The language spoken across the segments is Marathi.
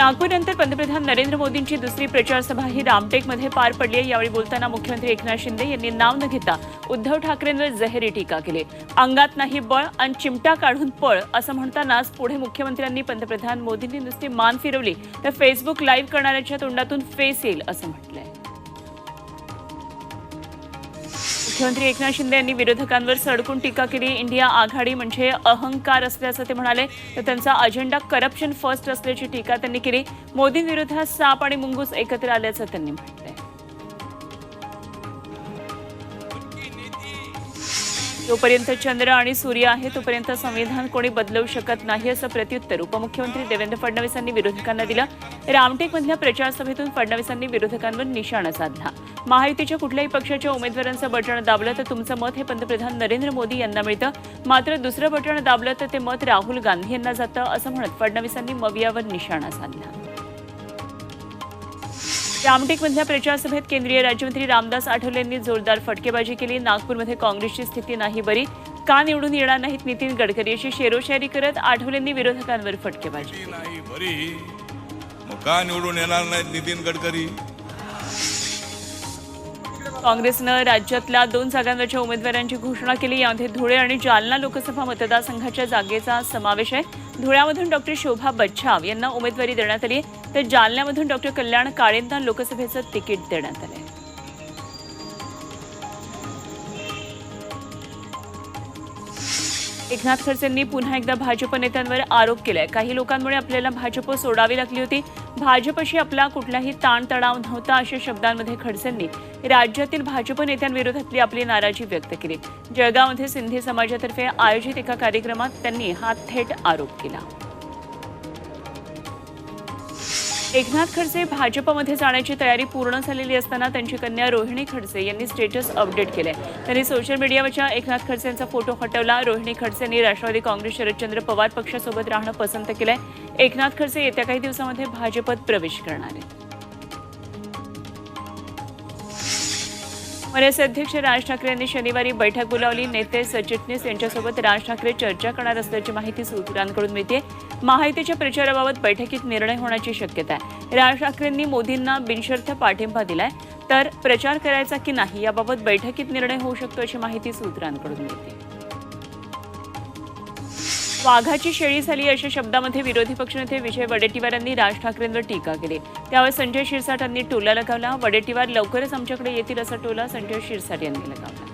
नागपूरनंतर पंतप्रधान नरेंद्र मोदींची दुसरी प्रचार सभा ही रामटेकमध्ये पार पडली आहे. यावेळी बोलताना मुख्यमंत्री एकनाथ शिंदे यांनी नाव न घेता उद्धव ठाकरेंवर जहेरी टीका केली. अंगात नाही बळ आणि चिमटा काढून पळ असं म्हणतानाच पुढे मुख्यमंत्र्यांनी पंतप्रधान मोदींनी नुसती मान फिरवली तर फेसबुक लाईव्ह करणाऱ्याच्या तोंडातून फेस येईल असं म्हटलंय. मुख्यमंत्री एकनाथ शिंदे यांनी विरोधकांवर सडकून टीका केली. इंडिया आघाडी म्हणजे अहंकार असल्याचं ते म्हणाले. तर त्यांचा अजेंडा करप्शन फर्स्ट असल्याची टीका त्यांनी केली. मोदींविरोधात साप आणि मुंगूस एकत्र आल्याचं त्यांनी म्हटलंय. जोपर्यंत चंद्र आणि सूर्य आहे तोपर्यंत संविधान कोणी बदलवू शकत नाही असं प्रत्युत्तर उपमुख्यमंत्री देवेंद्र फडणवीसांनी विरोधकांना दिलं. रामटेकमधल्या प्रचारसभेतून फडणवीसांनी विरोधकांवर निशाणा साधला. महायुतीच्या कुठल्याही पक्षाच्या उमेदवारांचं बटण दाबलं तर तुमचं मत हे पंतप्रधान नरेंद्र मोदी यांना मिळतं. मात्र दुसरं बटण दाबलं तर ते मत राहुल गांधी यांना जातं असं म्हणत फडणवीसांनी मवियावर निशाणा साधला. रामटेकमधल्या प्रचारसभेत केंद्रीय राज्यमंत्री रामदास आठवले यांनी जोरदार फटकेबाजी केली. नागपूरमध्ये काँग्रेसची स्थिती नाही बरी. का निवडून येणार नाहीत नितीन गडकरी अशी शेरोशायरी करत आठवलेंनी विरोधकांवर फटकेबाजी नाही बरी. मग का निवडून येणार नाहीत नितीन गडकरी? काँग्रेसनं राज्यातल्या दोन जागांवरच्या उमेदवारांची घोषणा केली. यामध्ये धुळे आणि जालना लोकसभा मतदारसंघाच्या जागेचा समावेश आहे. धुळ्यामधून डॉक्टर शोभा बच्छाव यांना उमेदवारी देण्यात आली तर जालन्यामधून डॉक्टर कल्याण काळेंना लोकसभेचं तिकीट देण्यात आलं एकनाथ खडसेंनी पुन्हा एकदा भाजप नेत्यांवर आरोप केलाय. काही लोकांमुळे आपल्याला भाजप सोडावी लागली होती. भाजपशी आपला कुठलाही ताणतणाव नव्हता अशा शब्दांमध्ये खडसेंनी राज्यातील भाजप नेत्यांविरोधातली आपली नाराजी व्यक्त केली. जळगावमध्ये सिंधी समाजातर्फे आयोजित एका कार्यक्रमात त्यांनी हा थेट आरोप केला. एकनाथ खडसे भाजपमध्ये जाण्याची तयारी पूर्ण झालेली असताना त्यांची कन्या रोहिणी खडसे यांनी स्टेटस अपडेट केले त्यांनी सोशल मीडियावरच्या एकनाथ खडसे यांचा फोटो हटवला. रोहिणी खडसेंनी राष्ट्रवादी काँग्रेस शरदचंद्र पवार पक्षासोबत राहणं पसंत केलंय. एकनाथ खडसे येत्या काही दिवसामध्ये भाजपत प्रवेश करणार आहेत. मनसे अध्यक्ष राज ठाकरे यांनी शनिवारी बैठक बोलावली. नेते सरचिटणीस यांच्यासोबत राज ठाकरे चर्चा करणार असल्याची माहिती सूत्रांकडून मिळते महायुतीच्या प्रचाराबाबत बैठकीत निर्णय होण्याची शक्यता आहे. राज ठाकरेंनी मोदींना बिनशर्त पाठिंबा दिलाय. तर प्रचार करायचा की नाही याबाबत बैठकीत निर्णय होऊ शकतो अशी माहिती सूत्रांकडून मिळते. वाघाची शेळी झाली अशा शब्दामध्ये विरोधी पक्षनेते विजय वडेट्टीवार यांनी राज ठाकरेंवर टीका केली. त्यावर संजय शिरसाट यांनी टोला लगावला. वडेट्टीवार लवकरच आमच्याकडे येतील असा टोला संजय शिरसाट यांनी लगावला.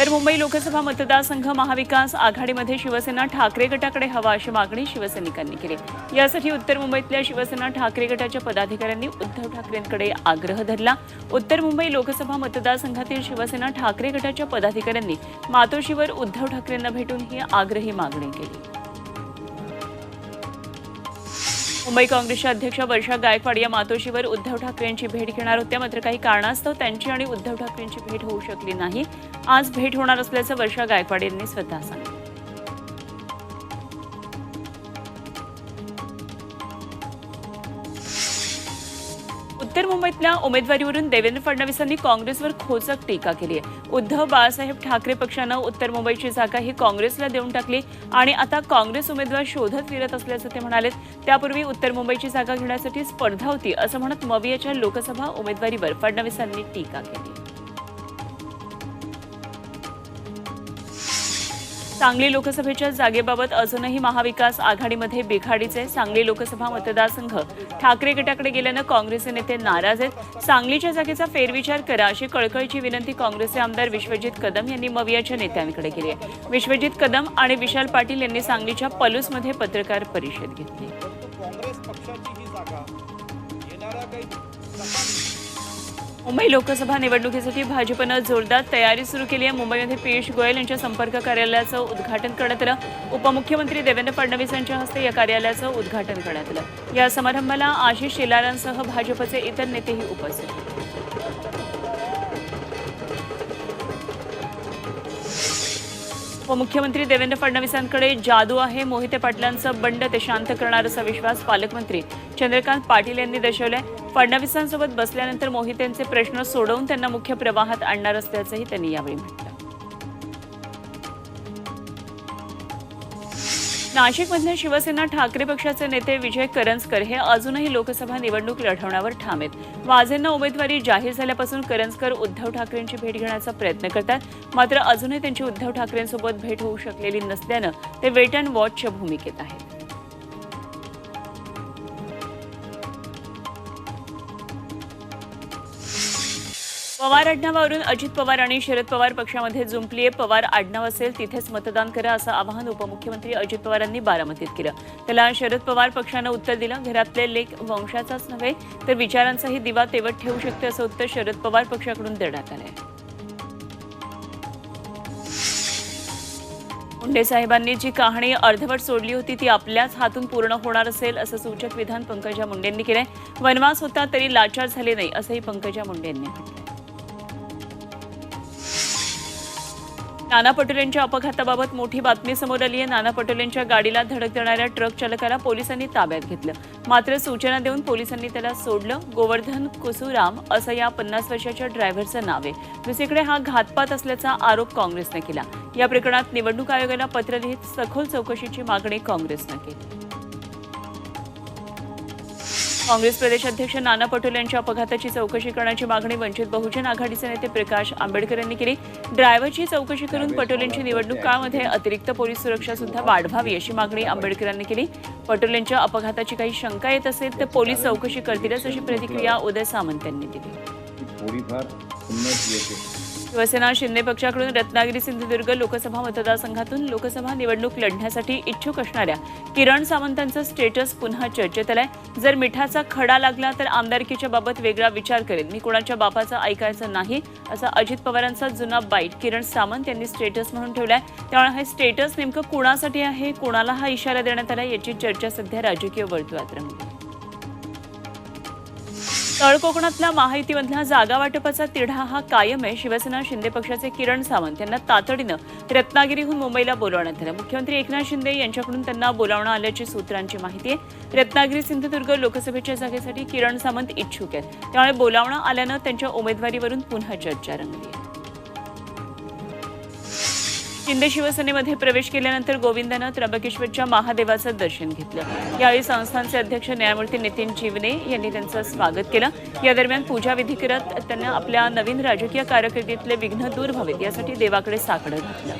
तर मुंबई लोकसभा मतदारसंघ महाविकास आघाडीमध्ये शिवसेना ठाकरे गटाकडे हवा अशी मागणी शिवसैनिकांनी केली. यासाठी उत्तर मुंबईतल्या शिवसेना ठाकरे गटाच्या पदाधिकाऱ्यांनी उद्धव ठाकरेंकडे आग्रह धरला. उत्तर मुंबई लोकसभा मतदारसंघातील शिवसेना ठाकरे गटाच्या पदाधिकाऱ्यांनी मातोश्रीवर उद्धव ठाकरेंना भेटून ही आग्रही मागणी केली. मुंबई काँग्रेसच्या अध्यक्ष वर्षा गायकवाड या मातोश्रीवर उद्धव ठाकरेंची भेट घेणार होत्या मात्र काही कारणास्तव त्यांची आणि उद्धव ठाकरेंची भेट होऊ शकली नाही. आज भेट होणार असल्याचं वर्षा गायकवाड यांनी स्वतः सांगितलं. उत्तर उमेदवारीवरून देवेंद्र फडणवीसांनी काँग्रेसवर खोचक टीका केली आहे. उद्धव बाळासाहेब ठाकरे पक्षानं उत्तर मुंबईची जागा ही काँग्रेसला देऊन टाकली आणि आता काँग्रेस उमेदवार शोधत फिरत असल्याचं ते म्हणाले त्यापूर्वी उत्तर मुंबईची जागा घेण्यासाठी स्पर्धा होती असं म्हणत मवियाच्या लोकसभा उमेदवारीवर फडणवीसांनी टीका केली. सांगली लोकसभेच्या जागेबाबत अजूनही महाविकास आघाडीमध्ये बिघाडीचे सांगली लोकसभा मतदारसंघ ठाकरे गटाकडे गेल्यानं काँग्रेसचे नेते नाराज आहेत. सांगलीच्या जागेचा फेरविचार करा अशी कळकळीची विनंती काँग्रेसचे आमदार विश्वजित कदम यांनी मवियाच्या नेत्यांकडे केली आहे. विश्वजित कदम आणि विशाल पाटील यांनी सांगलीच्या पलूसमध्ये पत्रकार परिषद घेतली. मुंबई लोकसभा निवडणुकीसाठी भाजपनं जोरदार तयारी सुरू केली आहे. मुंबईमध्ये पियुष गोयल यांच्या संपर्क कार्यालयाचं उद्घाटन करण्यात आलं. उपमुख्यमंत्री देवेंद्र फडणवीस यांच्या हस्ते या कार्यालयाचं उद्घाटन करण्यात आलं. या समारंभाला आशिष शेलारांसह भाजपचे इतर नेतेही उपस्थित होते. उपमुख्यमंत्री देवेंद्र फडणवीसांकडे जादू आहे. मोहिते पाटलांचं बंड ते शांत करणार असा विश्वास पालकमंत्री चंद्रकांत पाटील यांनी दर्शवलाय. फडणवीसांसोबत बसल्यानंतर मोहितेंचे प्रश्न सोडवून त्यांना मुख्य प्रवाहात आणणार असल्याचंही त्यांनी यावेळी म्हटलं. नाशिकमधल्या शिवसेना ठाकरे पक्षाचे नेते विजय करंजकर हे अजूनही लोकसभा निवडणूक लढवण्यावर ठाम आहेत. वाझेंना उमेदवारी जाहीर झाल्यापासून करंजकर उद्धव ठाकरेंची भेट घेण्याचा प्रयत्न करतात. मात्र अजूनही त्यांची उद्धव ठाकरेंसोबत भेट होऊ शकलेली नसल्यानं ते वेट अँड वॉचच्या भूमिकेत आहेत. पवार आडनावावरून अजित पवार आणि शरद पवार पक्षामध्ये जुंपलीये. पवार आडनाव असेल तिथेच मतदान करा असं आवाहन उपमुख्यमंत्री अजित पवारांनी बारामतीत केलं. त्याला शरद पवार पक्षानं उत्तर दिलं. घरातले लेख वंशाचाच नव्हे तर विचारांचाही दिवा तेवत ठेवू शकते असं उत्तर शरद पवार पक्षाकडून देण्यात आलंय. मुंडे साहेबांनी जी कहाणी अर्धवट सोडली होती ती आपल्याच हातून पूर्ण होणार असेल असं सूचक विधान पंकजा मुंडेंनी केलंय. वनवास होता तरी लाचार झाले नाही असंही पंकजा मुंडेंनी म्हटलं नाना पटोलेंच्या अपघाताबाबत मोठी बातमी समोर आली आहे. नाना पटोलेंच्या गाडीला धडक देणाऱ्या ट्रक चालकाला पोलिसांनी ताब्यात घेतलं. मात्र सूचना देऊन पोलिसांनी त्याला सोडलं. गोवर्धन कुसुराम असं या पन्नास वर्षाच्या ड्रायव्हरचं नाव आहे. दुसरीकडे हा घातपात असल्याचा आरोप काँग्रेसनं केला. या प्रकरणात निवडणूक आयोगाला पत्र लिहित सखोल चौकशीची मागणी काँग्रेसनं केली. काँग्रेस प्रदेशाध्यक्ष नाना पटोले यांच्या अपघाताची चौकशी करण्याची मागणी वंचित बहुजन आघाडीचे नेते प्रकाश आंबेडकर यांनी केली. ड्रायव्हरची चौकशी करून पटोलेंची निवडणूक काळामध्ये अतिरिक्त पोलीस सुरक्षा सुद्धा वाढवावी अशी मागणी आंबेडकर यांनी केली. पटोलेंच्या अपघाताची काही शंका येत असेल तर पोलीस चौकशी करतीलच अशी प्रतिक्रिया उदय सामंत यांनी दिली. थोडीफार येते. शिवसेना शिंदे पक्षाकडून रत्नागिरी सिंधुदुर्ग लोकसभा मतदारसंघातून लोकसभा निवडणूक लढण्यासाठी इच्छुक असणाऱ्या किरण सावंतांचं स्टेटस पुन्हा चर्चेत आलंय. जर मिठाचा खडा लागला तर आमदारकीच्या बाबत वेगळा विचार करेन. मी कोणाच्या बापाचं ऐकायचं नाही असा अजित पवारांचा जुना बाईट किरण सावंत यांनी स्टेटस म्हणून ठेवलाय. त्यामुळे हे स्टेटस नेमकं कुणासाठी आहे कोणाला हा इशारा देण्यात आला याची चर्चा सध्या राजकीय वर्तुळात रंगली. तळ कोकणातल्या महायुतीमधल्या जागा वाटपाचा तिढा हा कायम आहे. शिवसेना शिंदे पक्षाचे किरण सावंत यांना तातडीनं रत्नागिरीहून मुंबईला बोलावण्यात आलं. मुख्यमंत्री एकनाथ शिंदे यांच्याकडून त्यांना बोलावणं आल्याची सूत्रांची माहिती आहे. रत्नागिरी सिंधुदुर्ग लोकसभेच्या जागेसाठी किरण सावंत इच्छुक आहेत. त्यामुळे बोलावणं आल्यानं त्यांच्या उमेदवारीवरून पुन्हा चर्चा रंगली आहे. शिंदे शिवसेनेमध्ये प्रवेश केल्यानंतर गोविंदानं त्र्यंबकेश्वरच्या महादेवाचं दर्शन घेतलं. यावेळी संस्थानचे अध्यक्ष न्यायमूर्ती नितीन जीवने यांनी त्यांचं स्वागत केलं. या दरम्यान पूजाविधी करत त्यांना आपल्या नवीन राजकीय कारकिर्दीतले विघ्न दूर व्हावेत यासाठी देवाकडे साकडं घातलं.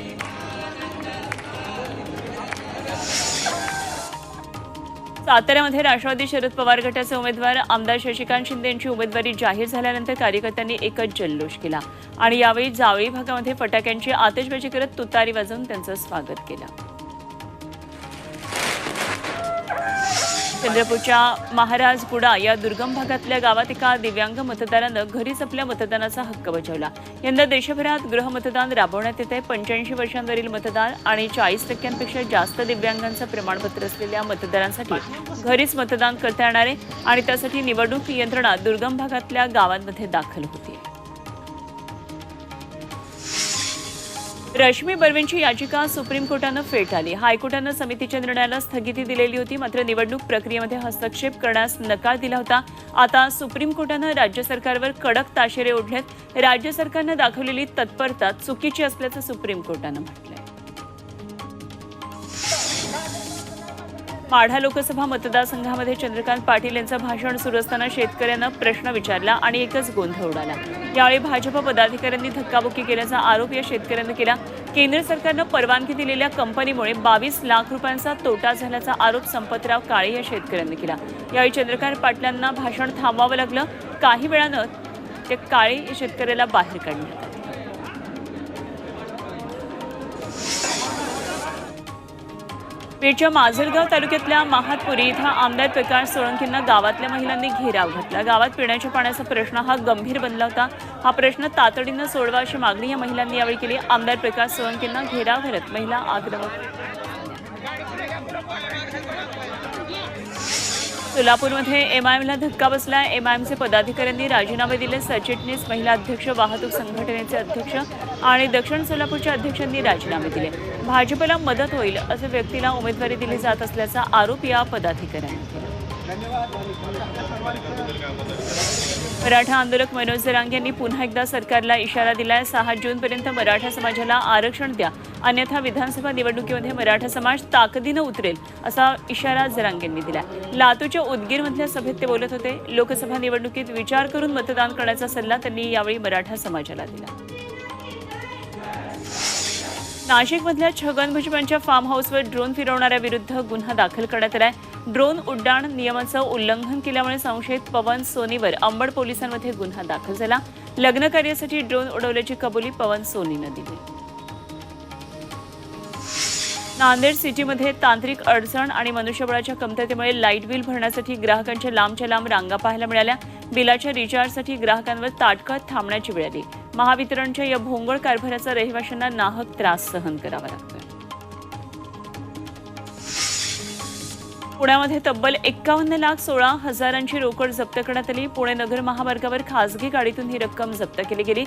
साताऱ्यामध्ये राष्ट्रवादी शरद पवार गटाचे उमेदवार आमदार शशिकांत शिंदे यांची उमेदवारी जाहीर झाल्यानंतर कार्यकर्त्यांनी एकच जल्लोष केला. आणि यावेळी जावळी भागामध्ये फटाक्यांची आतषबाजी करत तुतारी वाजवून त्यांचं स्वागत केलं. चंद्रपूरच्या महाराजगुडा या दुर्गम भागातल्या गावात एका दिव्यांग मतदारानं घरीच आपल्या मतदानाचा हक्क बजावला. यंदा देशभरात गृहमतदान राबवण्यात येत आहे पंच्याऐंशी वर्षांवरील मतदार आणि चाळीस टक्क्यांपेक्षा जास्त दिव्यांगांचं प्रमाणपत्र असलेल्या मतदारांसाठी घरीच मतदान करता येणार आहे आणि त्यासाठी निवडणूक यंत्रणा दुर्गम भागातल्या गावांमध्ये दाखल होती. रश्मी बर्वेंची याचिका सुप्रीम कोर्टानं फेटाळली. हायकोर्टानं समितीच्या निर्णयाला स्थगिती दिलेली होती मात्र निवडणूक प्रक्रियेमध्ये हस्तक्षेप करण्यास नकार दिला होता. आता सुप्रीम कोर्टानं राज्य सरकारवर कडक ताशेरे ओढलेत. राज्य सरकारनं दाखवलेली तत्परता चुकीची असल्याचं सुप्रीम कोर्टानं म्हटलंय. माढा लोकसभा मतदारसंघामध्ये चंद्रकांत पाटील यांचं भाषण सुरू असताना शेतकऱ्यांना प्रश्न विचारला आणि एकच गोंधळ उडाला. यावेळी भाजप पदाधिकाऱ्यांनी धक्काबुक्की केल्याचा आरोप या शेतकऱ्यांनी केला. केंद्र सरकारनं परवानगी दिलेल्या कंपनीमुळे बावीस लाख रुपयांचा तोटा झाल्याचा आरोप संपतराव काळे या शेतकऱ्यांनी केला. यावेळी चंद्रकांत पाटलांना भाषण थांबवावं लागलं. काही वेळानं ते काळे या शेतकऱ्याला बाहेर काढण्यात बीडच्या माजलगाव तालुक्यातल्या महातपुरी इथं आमदार प्रकाश सोळंकींना गावातल्या महिलांनी घेराव घातला. गावात पिण्याच्या पाण्याचा प्रश्न हा गंभीर बनला होता. हा प्रश्न तातडीनं सोडवा अशी मागणी या महिलांनी यावेळी केली. आमदार प्रकाश सोळंकींना घेराव घालत महिला आक्रमक सोलापूरमध्ये एमआयएमला धक्का बसला. एमआयएमचे पदाधिकाऱ्यांनी राजीनामे दिले. सरचिटणीस महिला अध्यक्ष वाहतूक संघटनेचे अध्यक्ष आणि दक्षिण सोलापूरच्या अध्यक्षांनी राजीनामे दिले. भाजपला मदत होईल असं व्यक्तीला उमेदवारी दिली जात असल्याचा आरोप या पदाधिकाऱ्यांनी केला. मराठा आंदोलक मनोज जरांग यांनी पुन्हा एकदा सरकारला इशारा दिलाय. सहा जूनपर्यंत मराठा समाजाला आरक्षण द्या. अन्यथा विधानसभा निवडणुकीमध्ये मराठा समाज ताकदीनं उतरेल असा इशारा जरांगेंनी दिला लातूरच्या उदगीरमधल्या सभेत ते बोलत होते लोकसभा निवडणुकीत विचार करून मतदान करण्याचा सल्ला त्यांनी यावेळी मराठा समाजाला दिला. नाशिकमधल्या छगन भुजबळांच्या फार्म हाऊसवर ड्रोन फिरवणाऱ्या विरुद्ध गुन्हा दाखल करण्यात आलाय. ड्रोन उड्डाण नियमाचं उल्लंघन केल्यामुळे संशयित पवन सोनीवर अंबड पोलिसांमध्ये गुन्हा दाखल झाला. लग्न कार्यासाठी ड्रोन उडवल्याची कबुली पवन सोनीनं दिली. नांदेड सिटीमध्ये तांत्रिक अडचण आणि मनुष्यबळाच्या कमतरतेमुळे लाइट बिल भरण्यासाठी ग्राहकांच्या लांबच्या लांब रांगा पाहायला मिळाल्या. बिलाच्या रिचार्जसाठी ग्राहकांवर ताटकळत थांबण्याची वेळ आली. महावितरणच्या या भोंगळ कारभाराचा रहिवाशांना नाहक त्रास सहन करावा लागतोय. पुण्यामध्ये तब्बल एक्कावन्न लाख सोळा हजारांची रोकड जप्त करण्यात आली. पुणे नगर महामार्गावर खासगी गाडीतून ही रक्कम जप्त केली गेली.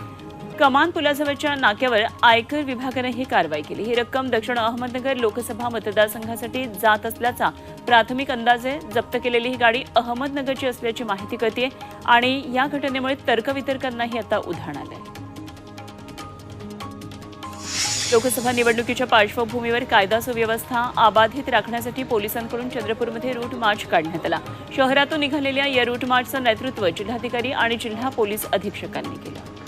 कमान पुलाजवळच्या नाक्यावर आयकर विभागानं ही कारवाई केली. ही रक्कम दक्षिण अहमदनगर लोकसभा मतदारसंघासाठी जात असल्याचा प्राथमिक अंदाज आहे जप्त केलेली ही गाडी अहमदनगरची असल्याची माहिती कळते आणि या घटनेमुळे तर्कवितर्कांनाही आता उधाण आलंय. लोकसभा निवडणुकीच्या पार्श्वभूमीवर कायदा सुव्यवस्था अबाधित राखण्यासाठी पोलिसांकडून चंद्रपूरमध्ये रूट मार्च काढण्यात आला. शहरातून निघालेल्या या रूट मार्चचं नेतृत्व जिल्हाधिकारी आणि जिल्हा पोलीस अधीक्षकांनी केलं.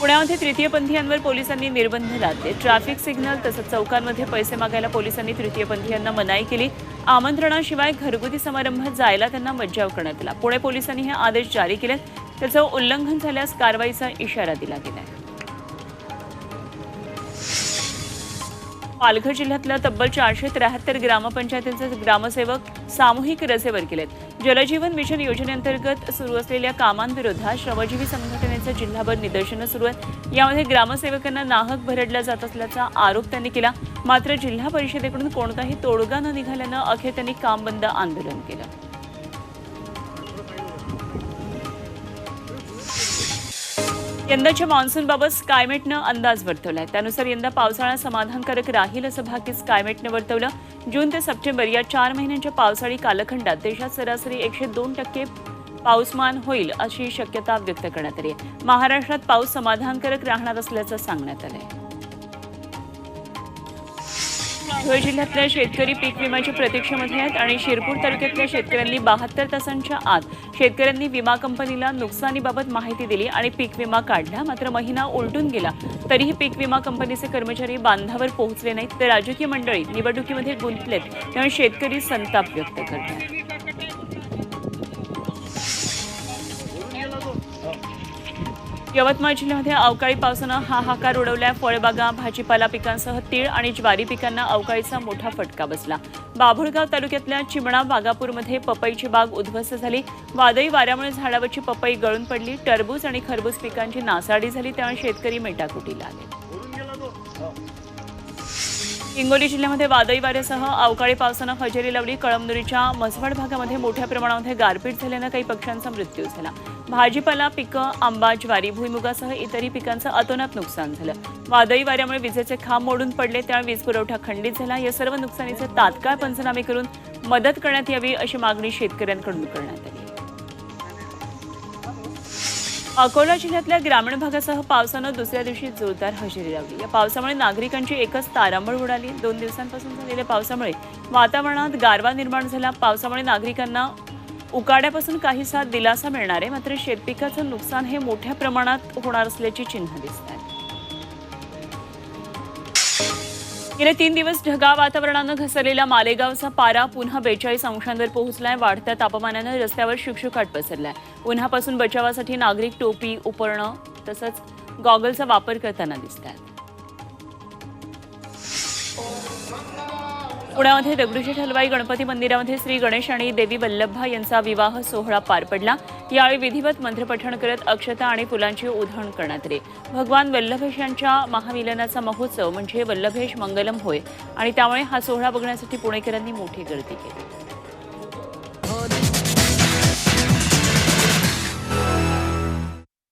पुण्यामध्ये तृतीयपंथीयांवर पोलिसांनी निर्बंध लादले. ट्रॅफिक सिग्नल तसंच चौकांमध्ये पैसे मागायला पोलिसांनी तृतीयपंथीयांना मनाई केली. आमंत्रणाशिवाय घरगुती समारंभात जायला त्यांना मज्जाव करण्यात आला. पुणे पोलिसांनी हे आदेश जारी केले त्याचं उल्लंघन झाल्यास कारवाईचा इशारा दिला गेलाय. पालघर जिल्ह्यातल्या तब्बल चारशे त्र्याहत्तर ग्रामपंचायतींचे ग्रामसेवक सामूहिक रजेवर केलेत जलजीवन मिशन योजनेअंतर्गत सुरू असलेल्या कामांविरोधात श्रमजीवी संघटनेचं जिल्हाभर निदर्शनं सुरू आहेत. यामध्ये ग्रामसेवकांना नाहक भरडला जात असल्याचा आरोप त्यांनी केला. मात्र जिल्हा परिषदेकडून कोणताही तोडगा न निघाल्यानं अखेर त्यांनी काम बंद आंदोलन केलं. यंदाच्या मान्सूनबाबत स्कायमेटनं अंदाज वर्तवलाय. त्यानुसार यंदा पावसाळा समाधानकारक राहील असं भाकीत स्कायमेटनं वर्तवलं. जून ते सप्टेंबर या चार महिन्यांच्या पावसाळी कालखंडात देशात सरासरी एकशे दोन टक्के पाऊसमान होईल अशी शक्यता व्यक्त करण्यात आली आहे. महाराष्ट्रात पाऊस समाधानकारक राहणार असल्याचं सांगण्यात आलं आहे धुळे जिल्ह्यातल्या शेतकरी पीक विम्याच्या प्रतीक्षेमध्ये आहेत आणि शिरपूर तालुक्यातल्या शेतकऱ्यांनी बहात्तर तासांच्या आत शेतकऱ्यांनी विमा कंपनीला नुकसानीबाबत माहिती दिली आणि पीक विमा काढला. मात्र महिना उलटून गेला. तरीही पीक विमा कंपनीचे कर्मचारी बांधावर पोहोचले नाहीत. तर राजकीय मंडळी निवडणुकीमध्ये गुंतलेत. त्यामुळे शेतकरी संताप व्यक्त करतात. यवतमाळ जिल्ह्यामध्ये अवकाळी पावसानं हाहाकार उडवल्या. फळबागा भाजीपाला पिकांसह तीळ आणि ज्वारी पिकांना अवकाळीचा मोठा फटका बसला. बाभुळगाव तालुक्यातल्या चिमणा बागापूरमध्ये पपईची बाग उद्ध्वस्त झाली. वादळी वाऱ्यामुळे झाडावरची पपई गळून पडली. टरबूज आणि खरबूज पिकांची नासाडी झाली. त्यामुळे शेतकरी मेटाकुटीला आले. हिंगोली जिल्ह्यामध्ये वादळी वाऱ्यासह अवकाळी पावसानं हजेरी लावली. कळमनुरीच्या मसवड भागामध्ये मोठ्या प्रमाणामध्ये गारपीट झाल्यानं काही पक्ष्यांचा मृत्यू झाला. भाजीपाला पिकं आंबा ज्वारी भुईमुगासह इतरही पिकांचं अतोनात नुकसान झालं. वादळी वाऱ्यामुळे विजेचे खांब मोडून पडले त्यामुळे वीज पुरवठा खंडित झाला. या सर्व नुकसानीचे तात्काळ पंचनामे करून मदत करण्यात यावी अशी मागणी शेतकऱ्यांकडून करण्यात आली. अकोला जिल्ह्यातल्या ग्रामीण भागासह पावसानं दुसऱ्या दिवशी जोरदार हजेरी लावली. या पावसामुळे नागरिकांची एकच तारांबळ उडाली. दोन दिवसांपासून झालेल्या पावसामुळे वातावरणात गारवा निर्माण झाला. पावसामुळे नागरिकांना उकाड्यापासून काहीसा दिलासा मिळणार आहे. मात्र शेतपिकाचं नुकसान हे मोठ्या प्रमाणात होणार असल्याची चिन्ह दिसत आहेत गेले तीन दिवस ढगाळ वातावरणानं घसरलेला मालेगावचा पारा पुन्हा बेचाळीस अंशांवर पोहोचलाय. वाढत्या तापमानानं रस्त्यावर शुकशुकाट पसरलाय. उन्हापासून बचावासाठी नागरिक टोपी उपरणं तसंच गॉगलचा वापर करताना दिसतात पुण्यामध्ये दगडूशेठ हलवाई गणपती मंदिरामध्ये श्री गणेश आणि देवी वल्लभा यांचा विवाह सोहळा पार पडला. यावेळी विधिवत मंत्रपठण करत अक्षता आणि फुलांची उधळण करण्यात आली. भगवान वल्लभेश यांच्या महामिलनाचा महोत्सव म्हणजे वल्लभेश मंगलम होय आणि त्यामुळे हा सोहळा बघण्यासाठी पुणेकरांनी मोठी गर्दी केली.